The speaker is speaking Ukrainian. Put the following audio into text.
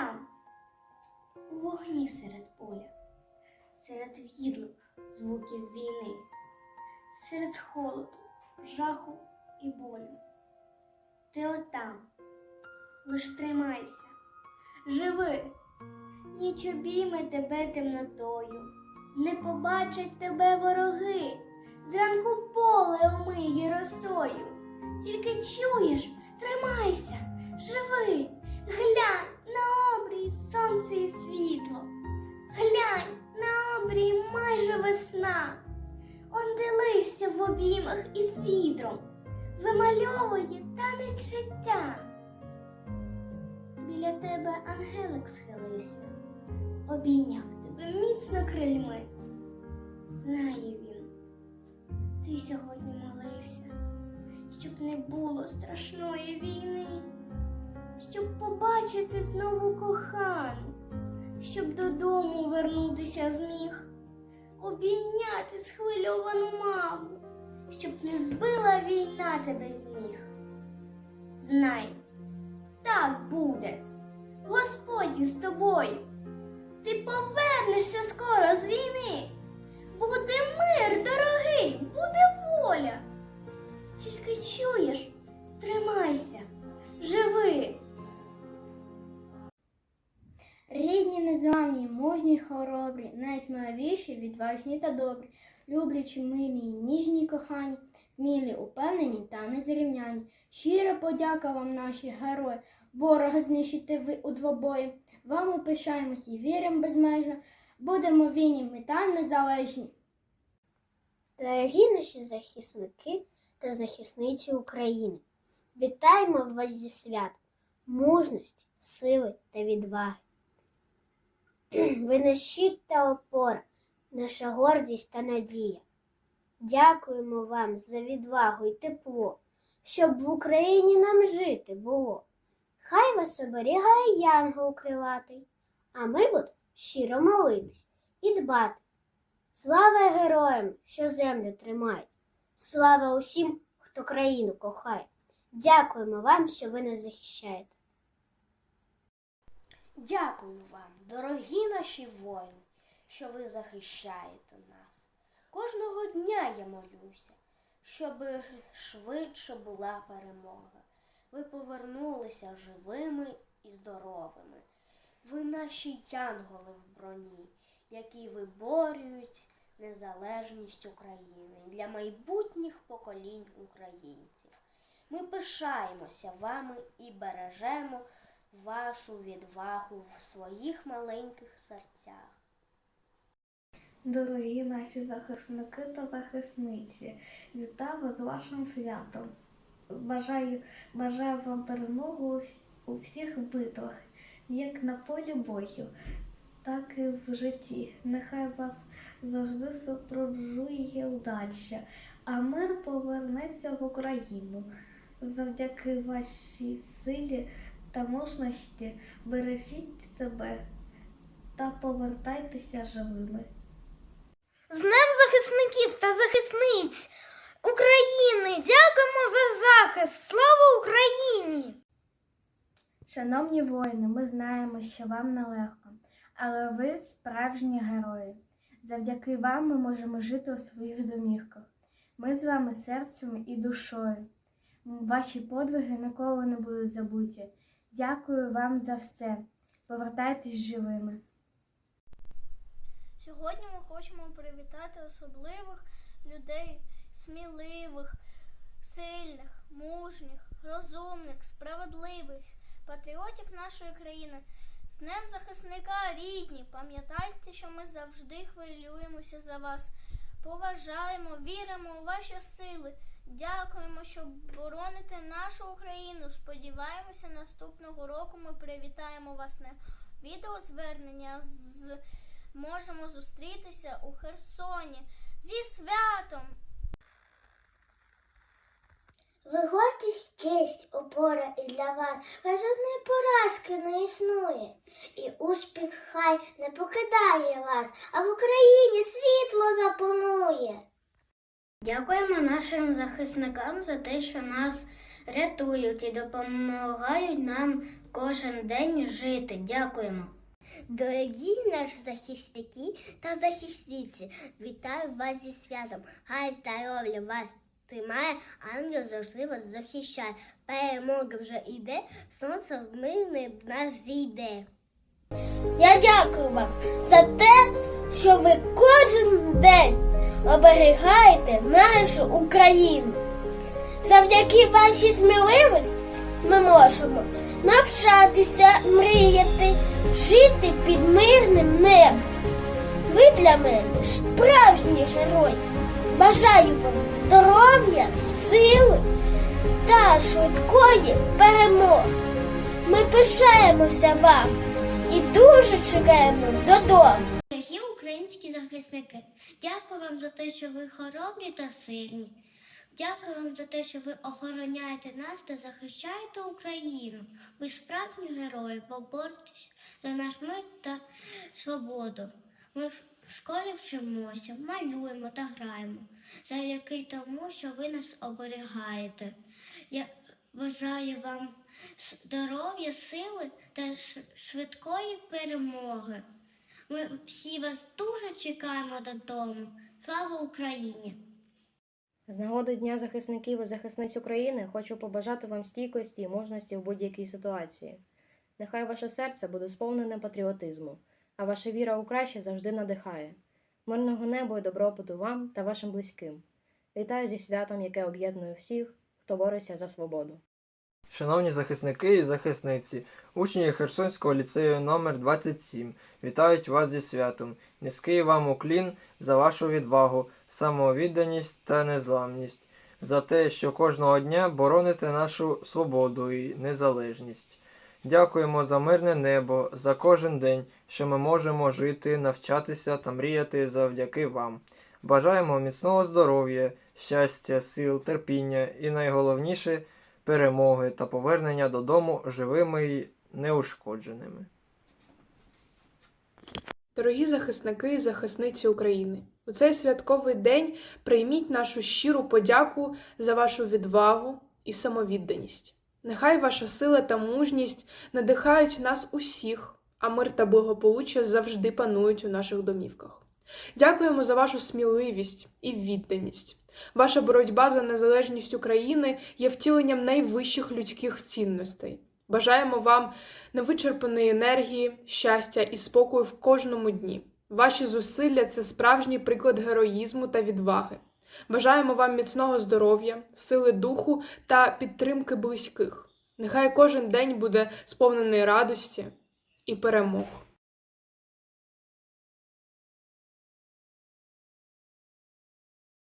там, у вогні серед поля, серед в'їдливих звуків війни, серед холоду, жаху і болю. Ти отам, лиш тримайся, живи, ніч обійме тебе темнотою, не побачать тебе вороги, зранку поле омиє росою. Тільки чуєш, тримайся, живи, глянь сонце і світло, глянь на обрій майже весна, он де листя в обіймах із вітром, вимальовує танець життя. Біля тебе ангелик схилився, обійняв тебе міцно крильми. Знає він, ти сьогодні молився щоб не було страшної війни, щоб побачити знову кохану, щоб додому вернутися зміг, обійняти схвильовану маму, щоб не збила війна тебе з ніг. Знай, так буде, Господь із тобою. Ти повернешся скоро найсміливіші, відважні та добрі, люблячі, милі, ніжні, кохані, мілі, упевнені та незрівняні. Щира подяка вам, наші герої, ворога знищите ви у двобої. Вам пишаємось і віримо безмежно, будемо вільні ми та незалежні. Дорогі наші захисники та захисниці України, вітаємо вас зі свят, мужності, сили та відваги. Ви щит та опора, наша гордість та надія. Дякуємо вам за відвагу і тепло, щоб в Україні нам жити було. Хай вас оберігає янгол крилатий, а ми будемо щиро молитись і дбати. Слава героям, що землю тримають! Слава усім, хто країну кохає. Дякуємо вам, що ви нас захищаєте. Дякую вам, дорогі наші воїни, що ви захищаєте нас. Кожного дня я молюся, щоб швидше була перемога. Ви повернулися живими і здоровими. Ви наші янголи в броні, які виборюють незалежність України для майбутніх поколінь українців. Ми пишаємося вами і бережемо вашу відвагу в своїх маленьких серцях. Дорогі наші захисники та захисниці, вітаю вас з вашим святом. Бажаю, бажаю вам перемогу у всіх битвах, як на полі бою, так і в житті. Нехай вас завжди супроводжує удача, а мир повернеться в Україну. Завдяки вашій силі та мужності бережіть себе та повертайтеся живими. З Днем захисників та захисниць України! Дякуємо за захист! Слава Україні! Шановні воїни, ми знаємо, що вам нелегко, але ви справжні герої. Завдяки вам ми можемо жити у своїх домівках. Ми з вами серцем і душою. Ваші подвиги ніколи не будуть забуті. Дякую вам за все. Повертайтесь живими. Сьогодні ми хочемо привітати особливих людей, сміливих, сильних, мужніх, розумних, справедливих, патріотів нашої країни. З Днем захисника рідні. Пам'ятайте, що ми завжди хвилюємося за вас. Поважаємо, віримо у ваші сили. Дякуємо, що бороните нашу Україну. Сподіваємося, наступного року ми привітаємо вас на відеозвернення з можемо зустрітися у Херсоні зі святом. Ви гордість, честь, опора і для вас. Хай жодної поразки не існує. І успіх хай не покидає вас, а в Україні світло запанує. Дякуємо нашим захисникам за те, що нас рятують і допомагають нам кожен день жити. Дякуємо. Дорогі наші захисники та захисниці, вітаю вас зі святом. Хай здоров'я вас тримає, ангел завжди вас захищає. Перемога вже йде, сонце в мирне в нас зійде. Я дякую вам за те, що ви кожен день оберігаєте нашу Україну. Завдяки вашій сміливості ми можемо навчатися, мріяти, жити під мирним небом. Ви для мене справжні герої. Бажаю вам здоров'я, сили та швидкої перемоги. Ми пишаємося вам і дуже чекаємо додому. Дорогі українські захисники, дякую вам за те, що ви хоробрі та сильні. Дякую вам за те, що ви охороняєте нас та захищаєте Україну. Ви справжні герої, поборьтесь за наш мир та свободу. Ми в школі вчимося, малюємо та граємо, завдяки тому, що ви нас оберігаєте. Я бажаю вам здоров'я, сили та швидкої перемоги. Ми всі вас дуже чекаємо додому. Слава Україні! З нагоди Дня захисників і захисниць України хочу побажати вам стійкості і мужності в будь-якій ситуації. Нехай ваше серце буде сповнене патріотизму, а ваша віра у краще завжди надихає. Мирного неба і добробуту вам та вашим близьким. Вітаю зі святом, яке об'єднує всіх, хто бореться за свободу. Шановні захисники і захисниці, учні Херсонського ліцею номер 27 вітають вас зі святом. Низький вам уклін за вашу відвагу, самовідданість та незламність, за те, що кожного дня бороните нашу свободу і незалежність. Дякуємо за мирне небо, за кожен день, що ми можемо жити, навчатися та мріяти завдяки вам. Бажаємо міцного здоров'я, щастя, сил, терпіння і найголовніше перемоги та повернення додому живими і неушкодженими. Дорогі захисники і захисниці України, у цей святковий день прийміть нашу щиру подяку за вашу відвагу і самовідданість. Нехай ваша сила та мужність надихають нас усіх, а мир та благополуччя завжди панують у наших домівках. Дякуємо за вашу сміливість і відданість. Ваша боротьба за незалежність України є втіленням найвищих людських цінностей. Бажаємо вам невичерпаної енергії, щастя і спокою в кожному дні. Ваші зусилля це справжній приклад героїзму та відваги. Бажаємо вам міцного здоров'я, сили духу та підтримки близьких. Нехай кожен день буде сповнений радості і перемог.